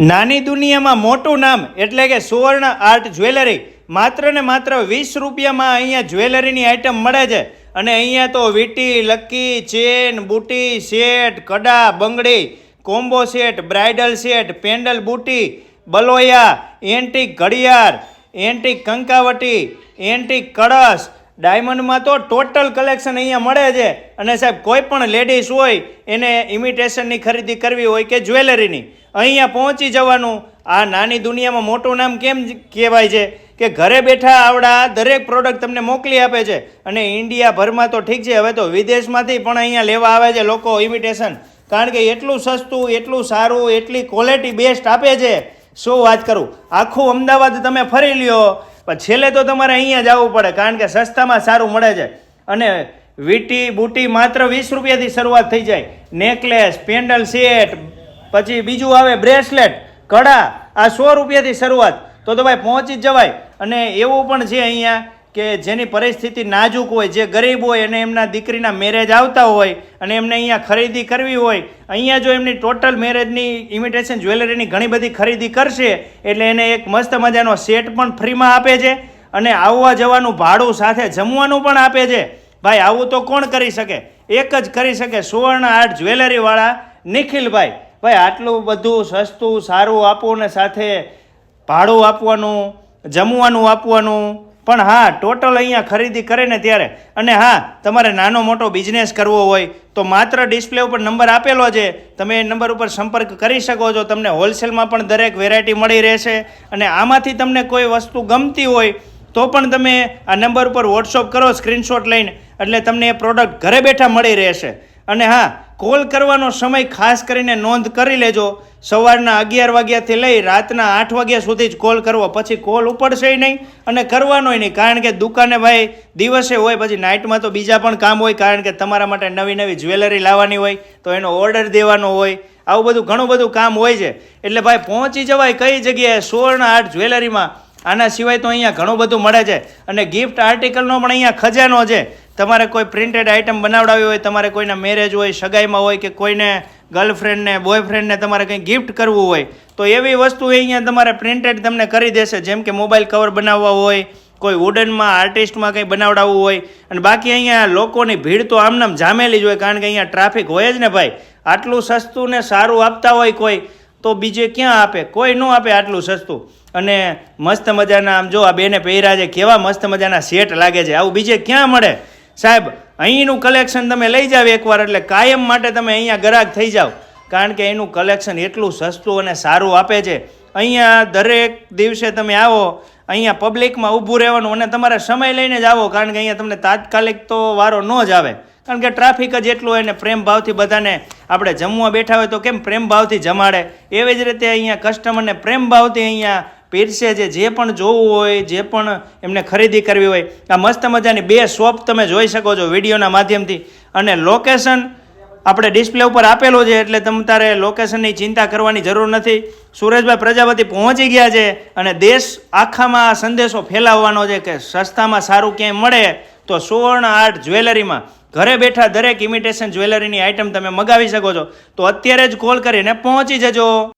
નાની દુનિયામાં મોટું નામ એટલે કે સુવર્ણ આર્ટ જ્વેલરી માત્ર ને માત્ર વીસ રૂપિયામાં અહીંયા જ્વેલરીની આઇટમ મળે છે. અને અહીંયા તો વીટી લક્કી ચેન, બુટી, સેટ, કડા, બંગડી, combo set, bridal set, pendant બુટી, બલોયા, એન્ટિક ઘડિયાળ, એન્ટિક કંકાવટી, એન્ટિક કળશ. ડાયમંડમાં તો ટોટલ કલેક્શન અહીંયા મળે છે. અને સાહેબ, કોઈ પણ લેડીઝ હોય એને ઇમિટેશનની ખરીદી કરવી હોય કે જ્વેલરીની. અહીંયા પહોંચી જવાનું. આ નાની દુનિયામાં મોટું નામ કેમ કહેવાય છે? કે ઘરે બેઠા આવડા દરેક પ્રોડક્ટ તમને મોકલી આપે છે. અને ઇન્ડિયાભરમાં તો ઠીક છે, હવે તો વિદેશમાંથી પણ અહીંયા લેવા આવે છે લોકો ઇમિટેશન કારણ કે એટલું સસ્તું, એટલું સારું, એટલી ક્વોલિટી બેસ્ટ આપે છે. શું વાત કરું? આખું અમદાવાદ તમે ફરી લ્યો. પણ છેલ્લે તો તમારે અહીંયા જવું પડે, કારણ કે સસ્તામાં સારું મળે છે. અને વીટી બુટી માત્ર વીસ રૂપિયાથી શરૂઆત થઈ જાય. નેકલેસ, પેન્ડલ સેટ પછી બીજું આવે બ્રેસલેટ, કડા, આ સો રૂપિયાથી શરૂઆત. તો તો ભાઈ પહોંચી જ જવાય. અને એવું પણ છે અહીંયા કે જેની પરિસ્થિતિ નાજુક હોય, જે ગરીબ હોય અને એમના દીકરીના મેરેજ આવતા હોય અને એમને અહીંયા ખરીદી કરવી હોય, અહીંયા જો એમની ટોટલ મેરેજની ઇમિટેશન જ્વેલરીની ઘણી બધી ખરીદી કરશે, એટલે એને એક મસ્ત મજાનો સેટ પણ ફ્રીમાં આપે છે અને આવવા જવાનું ભાડું સાથે જમવાનું પણ આપે છે. ભાઈ, આવું તો કોણ કરી શકે? એક જ કરી શકે સુવર્ણ આર્ટ જ્વેલરીવાળા નિખિલભાઈ. ભાઈ, આટલું બધું સસ્તું, સારું આપવું ને સાથે ભાડું આપવાનું, જમવાનું આપવાનું. પણ હા ટોટલ અહીંયા ખરીદી કરે ને ત્યારે. અને હા, તમારે નાનો મોટો બિઝનેસ કરવો હોય, તો માત્ર ડિસ્પ્લે ઉપર નંબર આપેલો છે. તમે એ નંબર ઉપર સંપર્ક કરી શકો છો. તમને હોલસેલમાં પણ દરેક વેરાયટી મળી રહેશે. અને આમાંથી તમને કોઈ વસ્તુ ગમતી હોય, તો પણ તમે આ નંબર ઉપર વોટ્સઅપ કરો સ્ક્રીનશોટ લઈને. એટલે તમને એ પ્રોડક્ટ ઘરે બેઠા મળી રહેશે. અને હા, કોલ કરવાનો સમય ખાસ કરીને નોંધ કરી લેજો. સવારના અગિયાર વાગ્યાથી લઈ રાતના આઠ વાગ્યા સુધી જ કોલ કરવો. પછી કોલ ઉપડશે નહીં અને કરવાનોય નહીં. કારણ કે દુકાને ભાઈ દિવસે હોય, પછી નાઇટમાં તો બીજા પણ કામ હોય, કારણ કે તમારા માટે નવી નવી જ્વેલરી લાવવાની હોય, તો એનો ઓર્ડર દેવાનો હોય. આવું બધું ઘણું બધું કામ હોય છે. એટલે ભાઈ પહોંચી જવાય કઈ જગ્યાએ? સુવર્ણ આર્ટ જ્વેલરીમાં. આના સિવાય તો અહીંયા ઘણું બધું મળે છે. અને ગિફ્ટ આર્ટિકલનો પણ અહીંયા ખજાનો છે. તમારે કોઈ પ્રિન્ટેડ આઇટમ બનાવડાવી હોય, તમારે કોઈના મેરેજ હોય, સગાઈમાં હોય કે કોઈને ગર્લફ્રેન્ડને બોયફ્રેન્ડને તમારે કંઈ ગિફ્ટ કરવું હોય, તો એવી વસ્તુ એ અહીંયા તમારે પ્રિન્ટેડ તમને કરી દેશે. જેમ કે મોબાઈલ કવર બનાવવા હોય, કોઈ વુડનમાં આર્ટિસ્ટમાં કંઈ બનાવડાવવું હોય, અને બાકી અહીંયા લોકોની ભીડ તો આમનામ જામેલી જ હોય, કારણ કે અહીંયા ટ્રાફિક હોય જ ને ભાઈ. આટલું સસ્તું ને સારું આપતા હોય કોઈ, તો બીજે ક્યાં આપે? કોઈ ન આપે આટલું સસ્તું. અને મસ્ત મજાના, આમ જો આ બેને પહેર્યા છે, કેવા મસ્ત મજાના સેટ લાગે છે. આવું બીજે ક્યાં મળે? સાહેબ, અહીંનું કલેક્શન તમે લઈ જાવ એકવાર, એટલે કાયમ માટે તમે અહીંયા ગ્રાહક થઈ જાઓ. કારણ કે એનું કલેક્શન એટલું સસ્તું અને સારું આપે છે. અહીંયા દરેક દિવસે તમે આવો, અહીંયા પબ્લિકમાં ઊભું રહેવાનું અને તમારે સમય લઈને જ આવો, કારણ કે અહીંયા તમને તાત્કાલિક તો વારો ન જ આવે. કારણ કે ટ્રાફિક જ એટલું હોય ને પ્રેમ ભાવથી બધાને આપણે જમવા બેઠા હોય તો કેમ પ્રેમ ભાવથી જમાડે? એવી જ રીતે અહીંયા કસ્ટમરને પ્રેમ ભાવથી અહીંયા પીરસે છે, જે પણ જોવું હોય, જે પણ એમને ખરીદી કરવી હોય, આ મસ્ત મજાની બે શોપ તમે જોઈ શકો છો વિડીયોના માધ્યમથી. અને લોકેશન આપણે ડિસ્પ્લે ઉપર આપેલું છે, એટલે તમ તારે લોકેશનની ચિંતા કરવાની જરૂર નથી. સુરેશભાઈ પ્રજાપતિ પહોંચી ગયા છે અને દેશ આખામાં આ સંદેશો ફેલાવવાનો છે કે સસ્તામાં સારું ક્યાંય મળે તો સુવર્ણ આર્ટ જ્વેલરીમાં. ઘરે બેઠા દરેક ઇમિટેશન જ્વેલરીની આઇટમ તમે મગાવી શકો છો. તો અત્યારે જ કોલ કરીને પહોંચી જજો.